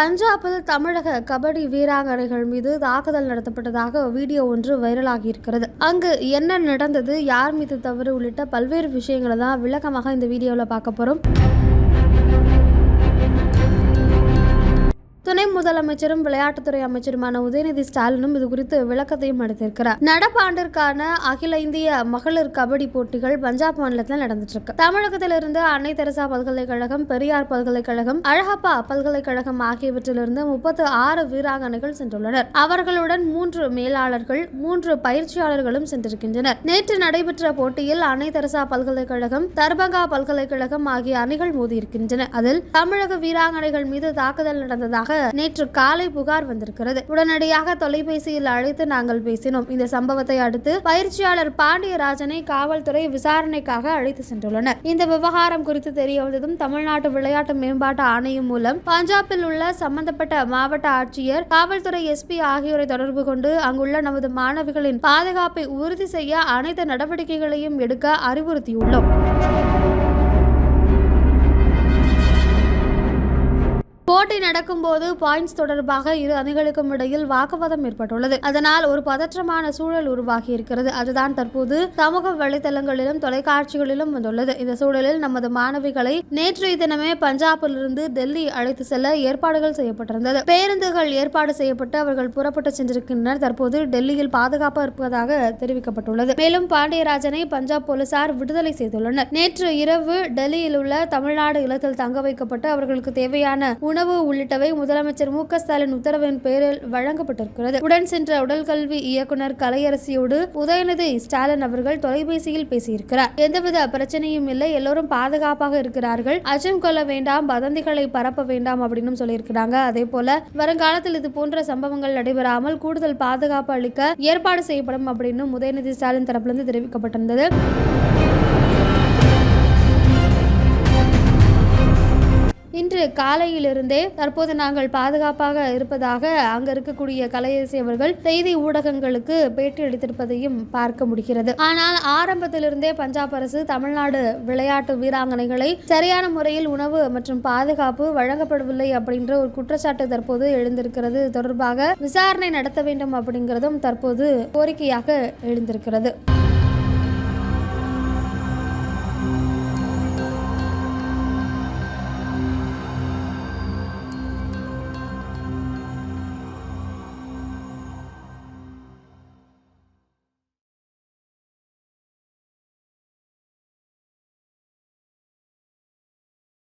பஞ்சாபில் தமிழக கபடி வீராங்கனைகள் மீது தாக்குதல் நடத்தப்பட்டதாக வீடியோ ஒன்று வைரலாகி இருக்கிறது அங்கு என்ன நடந்தது யார் மீது தவறு உள்ளிட்ட பல்வேறு விஷயங்களை தான் விளக்கமாக இந்த வீடியோவில் பார்க்க போகிறோம் முதலமைச்சரும் விளையாட்டுத்துறை அமைச்சருமான உதயநிதி ஸ்டாலினும் இது குறித்து விளக்கத்தையும் அளித்திருக்கிறார். நடப்பாண்டிற்கான அகில இந்திய மகளிர் கபடி போட்டிகள் பஞ்சாப் மாநிலத்தில் நடந்துட்டு இருக்கு தமிழகத்திலிருந்து அன்னை தெரசா பல்கலைக்கழகம் பெரியார் பல்கலைக்கழகம் அழகப்பா பல்கலைக்கழகம் ஆகியவற்றிலிருந்து முப்பத்து ஆறு வீராங்கனைகள் சென்றுள்ளனர். அவர்களுடன் மூன்று மேலாளர்கள் மூன்று பயிற்சியாளர்களும் சென்றிருக்கின்றனர். நேற்று நடைபெற்ற போட்டியில் அன்னை தெரசா பல்கலைக்கழகம் தர்பங்கா பல்கலைக்கழகம் ஆகிய அணிகள் மோதியிருக்கின்றன. அதில் தமிழக வீராங்கனைகள் மீது தாக்குதல் நடந்ததாக நேற்று நேற்று காலை புகார் வந்திருக்கிறது. உடனடியாக தொலைபேசியில் அழைத்து நாங்கள் பேசினோம். இந்த சம்பவத்தை அடுத்து பயிற்சியாளர் பாண்டியராஜனை காவல்துறை விசாரணைக்காக அழைத்து சென்றுள்ளனர். இந்த விவகாரம் குறித்து தெரிய வந்ததும் தமிழ்நாட்டு விளையாட்டு மேம்பாட்டு ஆணையம் மூலம் பஞ்சாபில் உள்ள சம்பந்தப்பட்ட மாவட்ட ஆட்சியர் காவல்துறை எஸ்பி ஆகியோரை தொடர்பு கொண்டு அங்குள்ள நமது மாணவிகளின் பாதுகாப்பை உறுதி செய்ய அனைத்து நடவடிக்கைகளையும் எடுக்க அறிவுறுத்தியுள்ளோம். போட்டி நடக்கும்போது பாயிண்ட்ஸ் தொடர்பாக இரு அணிகளுக்கும் இடையில் வாக்குவாதம் ஏற்பட்டுள்ளது. அதனால் ஒரு பதற்றமான சூழல் உருவாகி இருக்கிறது. அதுதான் தற்போது சமூக வலைதளங்களிலும் தொலைக்காட்சிகளிலும் வந்துள்ளது. இந்த சூழலில் நமது மாணவிகளை நேற்றைய தினமே பஞ்சாபிலிருந்து டெல்லி அழைத்து செல்ல ஏற்பாடுகள் செய்யப்பட்டிருந்தது. பேருந்துகள் ஏற்பாடு செய்யப்பட்டு அவர்கள் புறப்பட்டு சென்றிருக்கின்றனர். தற்போது டெல்லியில் பாதுகாப்பாக இருப்பதாக தெரிவிக்கப்பட்டுள்ளது. மேலும் பாண்டியராஜனை பஞ்சாப் போலீசார் விடுதலை செய்துள்ளனர். நேற்று இரவு டெல்லியில் உள்ள தமிழ்நாடு இல்லத்தில் தங்க வைக்கப்பட்டு அவர்களுக்கு தேவையான உணவு உள்ளிட்டவை முதலமைச்சர் மு க ஸ்டாலின் உத்தரவின் பேரில் வழங்கப்பட்டிருக்கிறது. உடன் சென்ற உடல்கல்வி இயக்குனர் கலையரசியோடு உதயநிதி ஸ்டாலின் அவர்கள் தொலைபேசியில் பேசியிருக்கிறார். எந்தவித பிரச்சனையும் இல்லை. எல்லோரும் பாதுகாப்பாக இருக்கிறார்கள். அச்சம் கொள்ள வேண்டாம். வதந்திகளை பரப்ப வேண்டாம் அப்படின்னு சொல்லியிருக்கிறாங்க. அதே போல வருங்காலத்தில் இது போன்ற சம்பவங்கள் நடைபெறாமல் கூடுதல் பாதுகாப்பு அளிக்க ஏற்பாடு செய்யப்படும் அப்படின்னு உதயநிதி ஸ்டாலின் தரப்பிலிருந்து தெரிவிக்கப்பட்டிருந்தது. இன்று காலையிலிருந்தே தற்போது நாங்கள் பாதுகாப்பாக இருப்பதாக அங்க இருக்கக்கூடிய கலையரசி அவர்கள் செய்தி ஊடகங்களுக்கு பேட்டி அளித்திருப்பதையும் பார்க்க முடிகிறது. ஆனால் ஆரம்பத்திலிருந்தே பஞ்சாப் அரசு தமிழ்நாடு விளையாட்டு வீராங்கனைகளை சரியான முறையில் உணவு மற்றும் பாதுகாப்பு வழங்கப்படவில்லை அப்படின்ற ஒரு குற்றச்சாட்டு தற்போது எழுந்திருக்கிறது. தொடர்பாக விசாரணை நடத்த வேண்டும் அப்படிங்கிறதும் தற்போது கோரிக்கையாக எழுந்திருக்கிறது.